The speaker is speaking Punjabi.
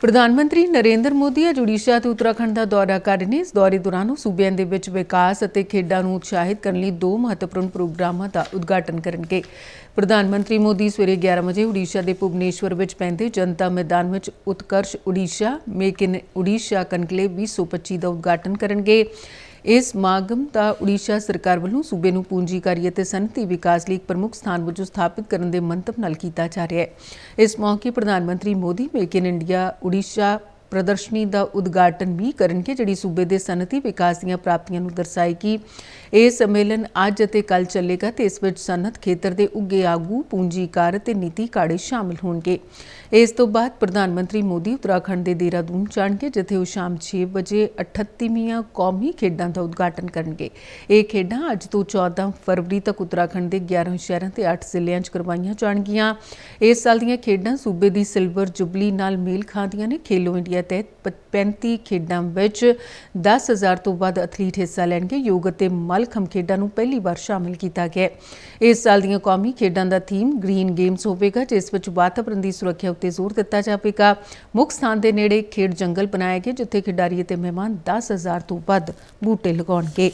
ਪ੍ਰਧਾਨ ਮੰਤਰੀ ਨਰਿੰਦਰ ਮੋਦੀ ਅੱਜ ਉੜੀਸਾ ਤੇ ਉੱਤਰਾਖੰਡ ਦਾ ਦੌਰਾ ਕਰ ਰਹੇ ਨੇ। ਇਸ ਦੌਰੇ ਦੌਰਾਨ ਉਹ ਸੂਬਿਆਂ ਦੇ ਵਿੱਚ ਵਿਕਾਸ ਅਤੇ ਖੇਡਾਂ ਨੂੰ ਉਤਸ਼ਾਹਿਤ ਕਰਨ ਲਈ ਦੋ ਮਹੱਤਵਪੂਰਨ ਪ੍ਰੋਗਰਾਮਾਂ ਦਾ ਉਦਘਾਟਨ ਕਰਨਗੇ। ਪ੍ਰਧਾਨ ਮੰਤਰੀ ਮੋਦੀ ਸਵੇਰੇ 11 ਵਜੇ ਉੜੀਸਾ ਦੇ ਭੁਵਨੇਸ਼ਵਰ ਵਿੱਚ ਪੈਂਦੇ ਜਨਤਾ ਮੈਦਾਨ ਵਿੱਚ Utkarsh Odisha, make in Odisha conclave 2025 ਦਾ ਉਦਘਾਟਨ ਕਰਨਗੇ। ਇਸ ਸਮਾਗਮ ਦਾ ਉੜੀਸਾ ਸਰਕਾਰ ਵੱਲੋਂ ਸੂਬੇ ਨੂੰ ਪੂੰਜੀਕਾਰੀ ਅਤੇ ਸਨਅਤੀ ਵਿਕਾਸ ਲਈ ਇੱਕ ਪ੍ਰਮੁੱਖ ਸਥਾਨ ਵਜੋਂ ਸਥਾਪਿਤ ਕਰਨ ਦੇ ਮੰਤਵ ਨਾਲ ਕੀਤਾ ਜਾ ਰਿਹਾ ਹੈ। ਇਸ ਮੌਕੇ ਪ੍ਰਧਾਨ ਮੰਤਰੀ Modi, make in India, Odisha ਪ੍ਰਦਰਸ਼ਨੀ ਦਾ ਉਦਘਾਟਨ ਵੀ ਕਰਨਗੇ, ਜਿਹੜੀ ਸੂਬੇ ਦੇ ਸਨਅਤੀ ਵਿਕਾਸ ਦੀਆਂ ਪ੍ਰਾਪਤੀਆਂ ਨੂੰ ਦਰਸਾਏਗੀ ਇਹ ਸੰਮੇਲਨ ਅੱਜ ਅਤੇ ਕੱਲ ਚੱਲੇਗਾ ਤੇ ਇਸ ਵਿੱਚ ਸਨਅਤ ਖੇਤਰ ਦੇ ਉੱਗੇ ਆਗੂ, ਪੂੰਜੀਕਾਰ ਤੇ ਨੀਤੀ ਕਾੜੇ ਸ਼ਾਮਲ ਹੋਣਗੇ। ਇਸ ਤੋਂ ਬਾਅਦ ਪ੍ਰਧਾਨ ਮੰਤਰੀ ਮੋਦੀ ਉੱਤਰਾਖੰਡ ਦੇ ਦੇਹਰਾਦੂਨ ਜਾਣਗੇ, ਜਿੱਥੇ ਉਹ ਸ਼ਾਮ 6 ਵਜੇ 38ਵੀਆਂ ਕੌਮੀ ਖੇਡਾਂ ਦਾ ਉਦਘਾਟਨ ਕਰਨਗੇ। ਇਹ ਖੇਡਾਂ ਅੱਜ ਤੋਂ 14 ਫਰਵਰੀ ਤੱਕ ਉੱਤਰਾਖੰਡ ਦੇ 11 ਸ਼ਹਿਰਾਂ ਤੇ 8 ਜ਼ਿਲ੍ਹਿਆਂ 'ਚ ਕਰਵਾਈਆਂ ਜਾਣਗੀਆਂ। ਇਸ ਸਾਲ ਦੀਆਂ ਖੇਡਾਂ ਸੂਬੇ ਦੀ ਸਿਲਵਰ ਜੁਬਲੀ ਨਾਲ ਮੇਲ ਖਾਂਦੀਆਂ ਨੇ। ਖੇਲੋ ਇੰਡੀਆ ਤਹਿਤ ਪ- 35 ਖੇਡਾਂ ਵਿੱਚ 10000 ਤੋਂ ਵੱਧ ਐਥਲੀਟ ਹਿੱਸਾ ਲੈਣਗੇ। ਯੋਗ ਅਤੇ ਮਲਖਮ ਖੇਡਾਂ ਨੂੰ ਪਹਿਲੀ ਵਾਰ ਸ਼ਾਮਿਲ ਕੀਤਾ ਗਿਆ ਹੈ। ਇਸ ਸਾਲ ਦੀਆਂ ਕੌਮੀ ਖੇਡਾਂ ਦਾ ਥੀਮ ਗ੍ਰੀਨ ਗੇਮਸ ਹੋਵੇਗਾ, ਜਿਸ ਵਿੱਚ ਵਾਤਾਵਰਣ ਦੀ ਸੁਰੱਖਿਆ ਉੱਤੇ ਜ਼ੋਰ ਦਿੱਤਾ ਜਾਵੇਗਾ। ਮੁੱਖ ਸਥਾਨ ਦੇ ਨੇੜੇ ਖੇਡ ਜੰਗਲ ਬਣਾਏ ਗਏ ਜਿੱਥੇ ਖਿਡਾਰੀ ਅਤੇ ਮਹਿਮਾਨ 10000 ਤੋਂ ਵੱਧ ਬੂਟੇ ਲਗਾਉਣਗੇ।